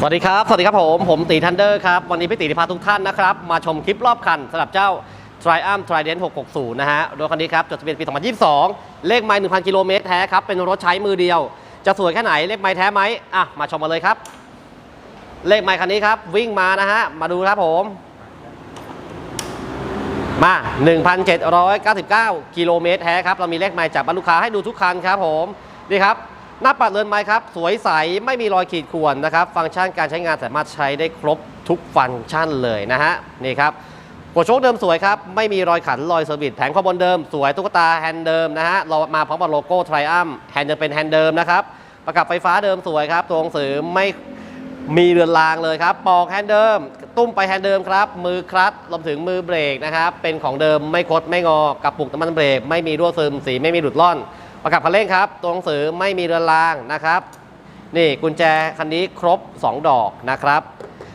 สวัสดีครับ สวัสดีครับผม ผมตีทันเดอร์ครับ วันนี้พี่ตีจะพาทุกท่านนะครับ มาชมคลิปรอบคันสำหรับเจ้า Triumph Trident 660 นะฮะรถคันนี้ครับ จดทะเบียนปี 2022 เลขไมล์1,000 กิโลเมตรแท้ครับ เป็นรถใช้มือเดียว จะสวยแค่ไหน เลขไมล์แท้ไหมอะ มาชมมาเลยครับ เลขไมล์คันนี้ครับ วิ่งมานะฮะ มาดูครับผม มา 1,799 กิโลเมตรแท้ครับ เรามีเลขไมล์จากบรรลุค้าให้ดูทุกคันครับผม นี่ครับ หน้าปัดเรือนไม้ครับ สวยใสไม่มีรอยขีดข่วนนะครับ ฟังก์ชันการใช้งานสามารถใช้ได้ครบทุกฟังก์ชันเลยนะฮะนี่ครับหัวโชคเดิมสวยครับ ไม่มีรอยขันรอยเซอร์วิสแผงข้อบนเดิม สวยตุ๊กตาแฮนด์เดิมนะฮะเรามาพร้อมกับโลโก้ Triumph แฮนด์ยังเป็นแฮนด์เดิมนะครับประกับไฟฟ้าเดิมสวยครับ ตัวหนังสือไม่มีเรือนรางเลยครับ ปอกแฮนด์เดิม ตุ้มไปแฮนด์เดิมครับ มือคลัตช์รวมถึงมือเบรกนะครับ เป็นของเดิมไม่คดไม่งอกระปุกน้ำมันเบรก ไม่มีรั่วซึมสีไม่มีหลุดล่อน ประกับคันเร่งครับ ตัวหนังสือไม่มีเรือนรางนะครับ นี่กุญแจคันนี้ครบ 2 ดอกนะครับ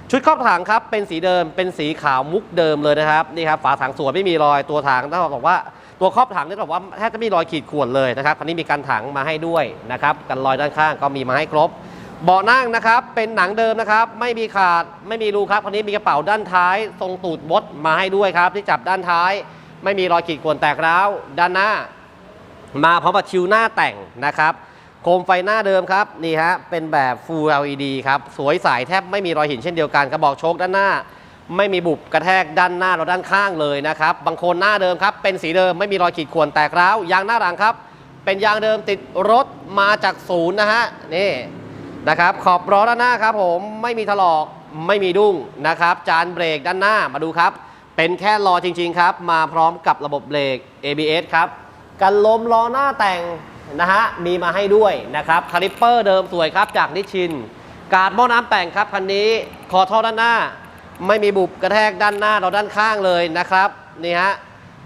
ชุดครอบถังครับเป็นสีเดิมเป็นสีขาวมุกเดิมเลยนะครับนี่ครับฝาถังสวยไม่มีรอยตัวถังต้องบอกว่าตัวครอบถังนี่บอกว่าแทบจะไม่มีรอยขีดข่วนเลยนะครับคันนี้มีการถังมาให้ด้วยนะครับกันรอยด้านข้างก็มีมาให้ครบเบาะนั่งนะครับเป็นหนังเดิมนะครับ ไม่มีขาดไม่มีรูครับคันนี้มีกระเป๋าด้านท้าย ทรงตูดบดมาให้ด้วยครับ ที่จับด้านท้าย ไม่มีรอยขีดข่วนแตกร้าวด้านหน้า มาพร้อมกับชิวหน้าแต่งนะครับโคมไฟหน้าเดิมครับนี่ฮะเป็นแบบ Full LED ครับสวยใสแทบไม่มีรอยหินเช่นเดียวกันกระบอกโชคด้านหน้า ไม่มีบุบกระแทกด้านหน้าเราด้านข้างเลยนะครับบางคนหน้าเดิมครับเป็นสีเดิมไม่มีรอยขีดข่วนแตกร้าวยางหน้าหลังครับ เป็นยางเดิมติดรถมาจากศูนย์นะฮะนี่นะครับขอบล้อด้านหน้าครับผมไม่มีถลอกไม่มีดุ้งนะครับจานเบรกด้านหน้ามาดูครับ เป็นแค่ล้อจริง ๆ ครับ มาพร้อมกับระบบเบรก ABS ครับ กันลมล้อหน้าแต่งนะฮะมีมาให้ด้วยนะครับคาลิปเปอร์เดิมสวยครับจากนิชิน การ์ดหม้อน้ำแต่งครับคันนี้คอท่อด้านหน้า ไม่มีบุบกระแทกด้านหน้าเราด้านข้างเลยนะครับนี่ฮะ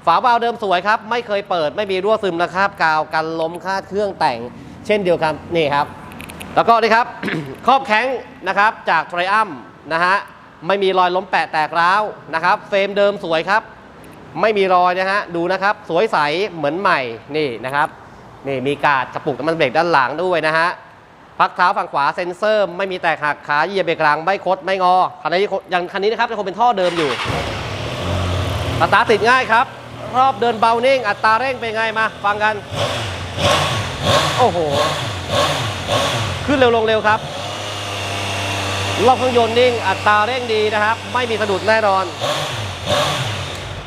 ฝาบาวเดิมสวยครับไม่เคยเปิดไม่มีรั่วซึมนะครับกาวกันล้มคาดเครื่องแต่ง เช่นเดียวกันนี่ครับ แล้วก็นี่ครับ ครอบแข้งนะครับจากไทรอัมนะฮะไม่มีรอยล้มแปะแตกร้าวนะครับ เฟรมเดิมสวยครับ ไม่มีรอยนะฮะดูนะครับ สวยใสเหมือนใหม่นี่นะครับนี่มีกาดกระปุกน้ำมันเบรกด้านหลังด้วยนะฮะพักเท้าฝั่งขวาเซ็นเซอร์ ไม่มีแตกหักขาเหยียบเบรกกลางไม่คดไม่งอคันนี้ยังคันนี้นะครับยังคงเป็นท่อเดิมอยู่สตาร์ติดง่ายครับ รอบเดินเบานิ่ง อัตราเร่งเป็นไงมา ฟังกัน โอ้โห ขึ้นเร็วลงเร็วครับรอบเครื่องยนต์นิ่ง อัตราเร่งดีนะครับ ไม่มีสะดุดแน่นอน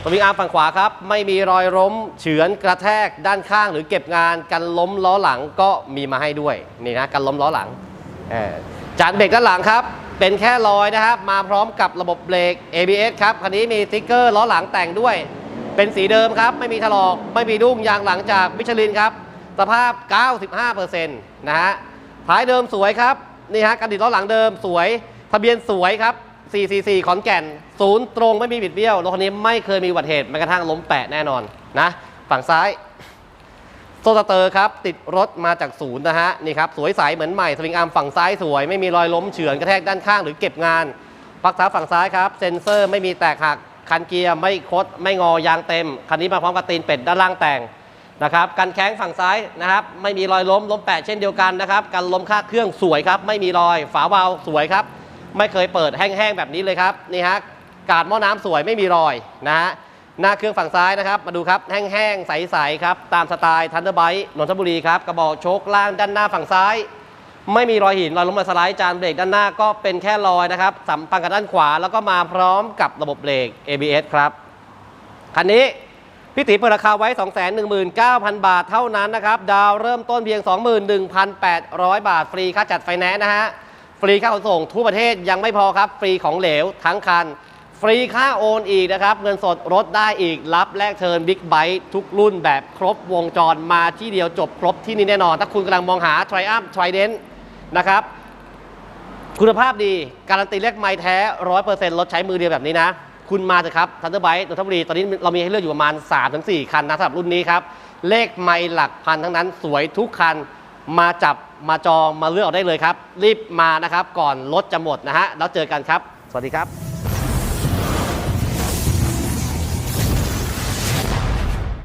ตวิงอาร์มฝั่งขวาครับ ไม่มีรอยล้มเฉือนกระแทกด้านข้างหรือเก็บงานกันล้มล้อหลังก็มีมาให้ด้วยนี่นะกันล้มล้อหลังจานเบรกด้านหลังครับ เป็นแค่รอยนะครับ มาพร้อมกับระบบเบรก ABS ครับคันนี้มีสติ๊กเกอร์ล้อหลังแต่งด้วย เป็นสีเดิมครับ ไม่มีถลอกไม่มีดุ้งยางหลังจากมิชลินครับสภาพ 95%นะฮะท้ายเดิมสวยครับนี่ฮะกระดิกล้อหลังเดิมสวย ทะเบียนสวยครับ 444 ขอนแก่นศูนย์ตรงไม่มีบิดเบี้ยว รถคันนี้ไม่เคยมีอุบัติเหตุแม้กระทั่งล้มแปะแน่นอนนะ ฝั่งซ้าย โซสเตอร์ครับ ติดรถมาจากศูนย์นะฮะ นี่ครับ สวยใสเหมือนใหม่ สวิงอาร์มฝั่งซ้ายสวย ไม่มีรอยล้มเฉือนกระแทกด้านข้างหรือเก็บงานพักท้าฝั่งซ้ายครับ เซ็นเซอร์ไม่มีแตกหัก คันเกียร์ไม่คด ไม่งอยางเต็ม คันนี้มาพร้อมกับตีนเป็ดด้านล่างแต่งนะครับกันแข้งฝั่งซ้ายนะครับ ไม่มีรอยล้มล้มแปะเช่นเดียวกันนะครับ กันล้มค่าเครื่องสวยครับ ไม่มีรอย ฝาวาลสวยครับ ไม่เคยเปิดแห้งๆแบบนี้เลยครับนี่ฮะกาดหม้อน้ำสวยไม่มีรอยนะฮะหน้าเครื่องฝั่งซ้ายนะครับ มาดูครับแห้งๆใสๆครับตามสไตล์ทันเดอร์ไบต์นนทบุรีครับกระบอกโชคล่างด้านหน้าฝั่งซ้าย ไม่มีรอยหินรอยล้มรอยสไลด์จานเบรกด้านหน้าก็เป็นแค่รอยนะครับสัมพันธ์กับด้านขวาแล้วก็มาพร้อมกับระบบเบรก ABS ครับคันนี้พี่ติเปิดราคาไว้ 219,000 บาทเท่านั้นนะครับ ดาวเริ่มต้นเพียง 21,800 บาทฟรีค่าจัดไฟแนนซ์นะฮะ ฟรีค่าขนส่งทั่วประเทศยังไม่พอครับ ฟรีของเหลวทั้งคัน ฟรีค่าโอนอีกนะครับ เงินสดรถได้อีก รับแลกเทิร์นบิ๊กไบค์ทุกรุ่นแบบครบวงจรมาที่เดียวจบครบที่นี่แน่นอน ถ้าคุณกำลังมองหา Triumph Trident นะครับคุณภาพดี การันตีเลขไม้แท้100%รถใช้มือเดียวแบบนี้นะ คุณมาเถอะครับทันเดอร์ไบต์นนทบุรี ตอนนี้เรามีให้เลือกอยู่ประมาณ 3-4 คันนะสำหรับรุ่นนี้ครับ เลขไม้หลักพันทั้งนั้นสวยทุกคัน มาจับมาจองมาเลือกเอาได้เลยครับ รีบมานะครับ ก่อนรถจะหมดนะฮะแล้วเจอกันครับ สวัสดีครับ